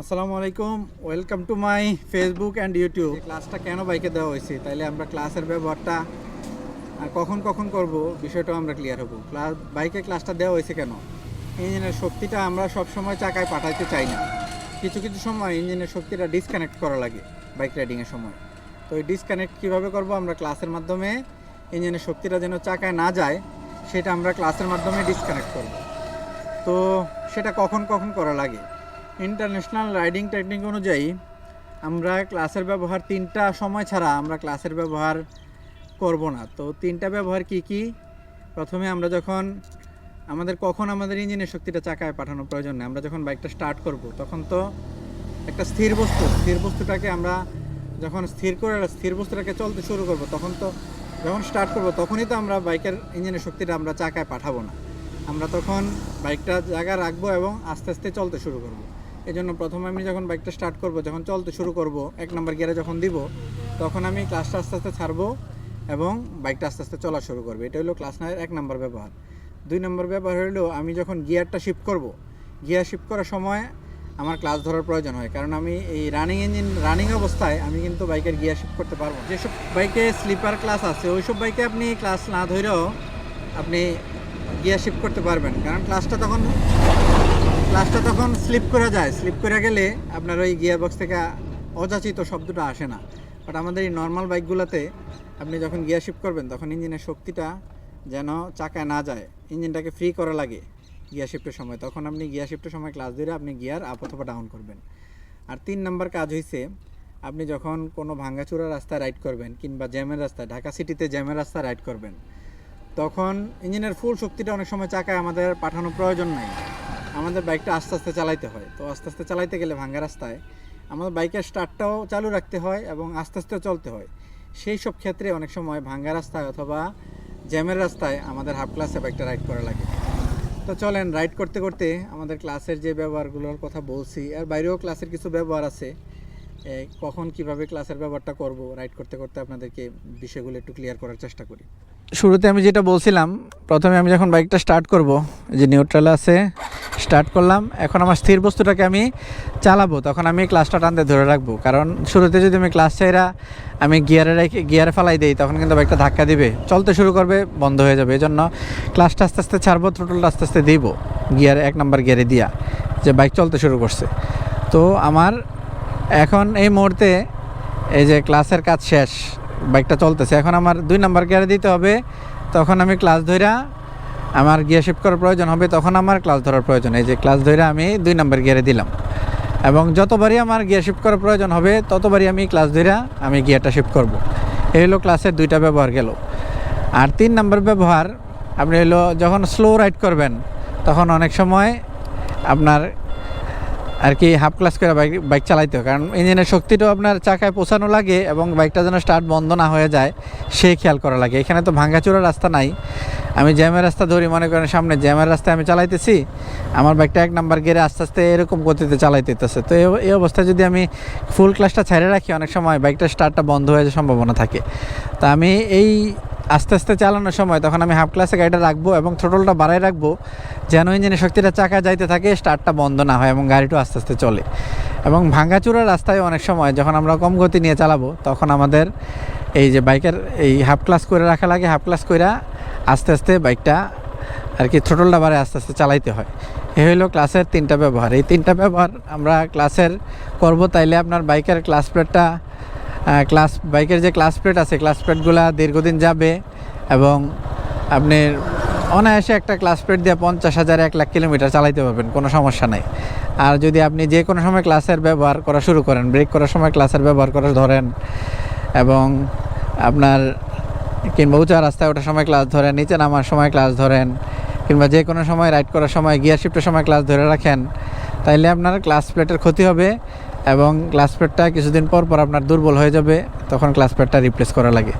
আসসালামু আলাইকুম। Welcome to my Facebook and YouTube ক্লাসটা কেন বাইকে দেওয়া হয়েছে? তাইলে আমরা ক্লাসের ব্যবহারটা আর কখন কখন করব, বিষয়টাও আমরা ক্লিয়ার হব। ক্লাস বাইকে ক্লাসটা দেওয়া হয়েছে কেন? ইঞ্জিনের শক্তিটা আমরা সব সময় চাকায় পাঠাইতে চাই না। কিছু কিছু সময় ইঞ্জিনের শক্তিটা ডিসকানেক্ট করা লাগে বাইক রাইডিংয়ের সময়। তো এই ডিসকানেক্ট কীভাবে করব আমরা ক্লাসের মাধ্যমে? ইঞ্জিনের শক্তিটা যেন চাকায় না যায়, সেটা আমরা ক্লাসের মাধ্যমে ডিসকানেক্ট করব। তো সেটা কখন কখন করা লাগে? ইন্টারন্যাশনাল রাইডিং টেকনিক অনুযায়ী আমরা ক্লাসের ব্যবহার তিনটা সময় ছাড়া আমরা ক্লাসের ব্যবহার করব না। তো তিনটা ব্যবহার কি কি? প্রথমে আমরা যখন আমাদের কখন আমাদের ইঞ্জিনের শক্তিটা চাকায় পাঠানো প্রয়োজন নেই, আমরা যখন বাইকটা স্টার্ট করব, তখন তো একটা স্থির বস্তু, স্থির বস্তুটাকে আমরা যখন স্থির করে, স্থির বস্তুটাকে চলতে শুরু করব, তখন তো যখন স্টার্ট করব, তখনই তো আমরা বাইকের ইঞ্জিনের শক্তিটা আমরা চাকায় পাঠাবো না। আমরা তখন বাইকটা জায়গা রাখব এবং আস্তে আস্তে চলতে শুরু করব। এই জন্য প্রথমে আমি যখন বাইকটা স্টার্ট করব, যখন চলতে শুরু করব, এক নম্বর গিয়ারে যখন দিব, তখন আমি ক্লাসটা আস্তে আস্তে ছাড়বো এবং বাইকটা আস্তে আস্তে চলা শুরু করবে। এটা হলো ক্লাস নাইনের এক নম্বর ব্যবহার। দুই নম্বর ব্যবহার হলো আমি যখন গিয়ারটা শিফট করব গিয়ার শিফট করার সময় আমার ক্লাস ধরার প্রয়োজন হয়। কারণ আমি এই রানিং ইঞ্জিন রানিং অবস্থায় আমি কিন্তু বাইকের গিয়ার শিফট করতে পারব যেসব বাইকে স্লিপার ক্লাস আছে, ওইসব বাইকে আপনি ক্লাস না ধরেও আপনি গিয়ার শিফট করতে পারবেন। কারণ ক্লাসটা তখন ক্লাসটা তখন স্লিপ করে যায়। স্লিপ করে গেলে আপনার ওই গিয়ার বক্স থেকে অযাচিত শব্দটা আসে না। বাট আমাদের এই নর্মাল বাইকগুলোতে আপনি যখন গিয়ার শিফট করবেন, তখন ইঞ্জিনের শক্তিটা যেন চাকায় না যায়। ইঞ্জিনটাকে ফ্রি করা লাগে গিয়ার শিফটের সময়। তখন আপনি গিয়ার শিফটের সময় ক্লাস ধরে আপনি গিয়ার আপ অথবা ডাউন করবেন। আর তিন নাম্বার কাজ হয়েছে আপনি যখন কোনো ভাঙ্গাচুরা রাস্তায় রাইড করবেন কিংবা জ্যামের রাস্তায়, ঢাকা সিটিতে জ্যামের রাস্তায় রাইড করবেন তখন ইঞ্জিনের ফুল শক্তিটা অনেক সময় চাকায় আমাদের পাঠানো প্রয়োজন নাই। আমাদের বাইকটা আস্তে আস্তে চালাইতে হয়। তো আস্তে আস্তে চালাইতে গেলে ভাঙ্গা রাস্তায় আমাদের বাইকের স্টার্টটাও চালু রাখতে হয় এবং আস্তে আস্তে চলতে হয়। সেই সব ক্ষেত্রে অনেক সময় ভাঙ্গা রাস্তায় অথবা জ্যামের রাস্তায় আমাদের হাফ ক্লাসে বাইকটা রাইড করা লাগে। তো চলেন রাইড করতে করতে আমাদের ক্লাসের যে ব্যবহারগুলোর কথা বলছি আর বাইরেও ক্লাসের কিছু ব্যবহার আছে। কখন কীভাবে ক্লাসের ব্যবহারটা করব? রাইড করতে করতে আপনাদেরকে বিষয়গুলো একটু ক্লিয়ার করার চেষ্টা করি। শুরুতে আমি যেটা বলছিলাম, প্রথমে আমি যখন বাইকটা স্টার্ট করব যে নিউট্রাল আছে স্টার্ট করলাম, এখন আমার স্থির বস্তুটাকে আমি চালাবো, তখন আমি ক্লাসটা টানতে ধরে রাখব। কারণ শুরুতে যদি আমি ক্লাস চাইরা আমি গিয়ারে রেখে গিয়ারে ফেলাই দিই, তখন কিন্তু বাইকটা ধাক্কা দিবে। চলতে শুরু করবে, বন্ধ হয়ে যাবে। এই জন্য ক্লাসটা আস্তে আস্তে ছাড়বো থ্রোটলটা আস্তে আস্তে দিব গিয়ারে এক নম্বর গিয়ারে দিয়া, যে বাইক চলতে শুরু করছে। তো আমার এখন এই মুহূর্তে এই যে ক্লাসের কাজ শেষ বাইকটা চলতেছে। এখন আমার দুই নাম্বার গিয়ারে দিতে হবে। তখন আমি ক্লাস ধইরা আমার গিয়ার শিফট করার প্রয়োজন হবে। তখন আমার ক্লাস ধরার প্রয়োজন। এই যে ক্লাস ধইরা আমি দুই নাম্বার গিয়ারে দিলাম। এবং যতবারই আমার গিয়ার শিফট করার প্রয়োজন হবে, ততবারই আমি ক্লাস ধইরা আমি গিয়ারটা শিফট করব। এই হলো ক্লাসের দুইটা ব্যবহার গেল। আর তিন নাম্বার ব্যবহার, আপনি হলো যখন স্লো রাইড করবেন, তখন অনেক সময় আপনার আর কি হাফ ক্লাস করে বাইক বাইক চালাইতে হয়। কারণ ইঞ্জিনের শক্তিটাও আপনার চাকায় পৌঁছানো লাগে এবং বাইকটা যেন স্টার্ট বন্ধ না হয়ে যায়, সে খেয়াল করা লাগে। এখানে তো ভাঙ্গাচোরা রাস্তা নাই। আমি জ্যামের রাস্তা ধরি, মনে করেন সামনে জ্যামের রাস্তায় আমি চালাইতেছি, আমার বাইকটা এক নাম্বার গিয়ে আস্তে আস্তে এরকম গতিতে চালাইতেছে। তো এই অবস্থায় যদি আমি ফুল ক্লাসটা ছেড়ে রাখি, অনেক সময় বাইকটা স্টার্টটা বন্ধ হয়ে যাওয়ার সম্ভাবনা থাকে। তা আমি এই আস্তে আস্তে চালানোর সময় তখন আমি হাফ ক্লাসে গাড়িটা রাখব এবং থ্রোটলটা বাড়ায় রাখব, যেন ইঞ্জিনের শক্তিটা চাকা যাইতে থাকে স্টার্টটা বন্ধ না হয় এবং গাড়িটাও আস্তে আস্তে চলে। এবং ভাঙ্গাচুরা রাস্তায় অনেক সময় যখন আমরা কম গতি নিয়ে চালাবো, তখন আমাদের এই যে বাইকের এই হাফ ক্লাস করে রাখা লাগে হাফ ক্লাস করে আস্তে আস্তে বাইকটা আর কি থ্রোটলটা বাড়ায় আস্তে আস্তে চালাইতে হয়। এ হলো ক্লাসের তিনটা ব্যবহার। এই তিনটা ব্যবহার আমরা ক্লাসের করব তাইলে আপনার বাইকের ক্লাস প্লেটটা ক্লাস বাইকের যে ক্লাস প্লেট আছে ক্লাস প্লেটগুলা দীর্ঘদিন যাবে এবং আপনি অনায়াসে একটা ক্লাস প্লেট দিয়ে পঞ্চাশ হাজার, এক লাখ কিলোমিটার চালাইতে পারবেন, কোনো সমস্যা নেই। আর যদি আপনি যে কোনো সময় ক্লাসের ব্যবহার করা শুরু করেন ব্রেক করার সময় ক্লাসের ব্যবহার করা ধরেন এবং আপনার কিংবা উঁচা রাস্তায় ওঠার সময় ক্লাস ধরেন, নিচে নামার সময় ক্লাস ধরেন, কিংবা যে কোনো সময় রাইড করার সময় গিয়ার শিফটের সময় ক্লাস ধরে রাখেন, তাইলে আপনার ক্লাস প্লেটের ক্ষতি হবে। এবং ক্লাসপেডটা কিছুদিন পর পর আপনার দুর্বল হয়ে যাবে তখন ক্লাসপেডটা রিপ্লেস করা লাগে।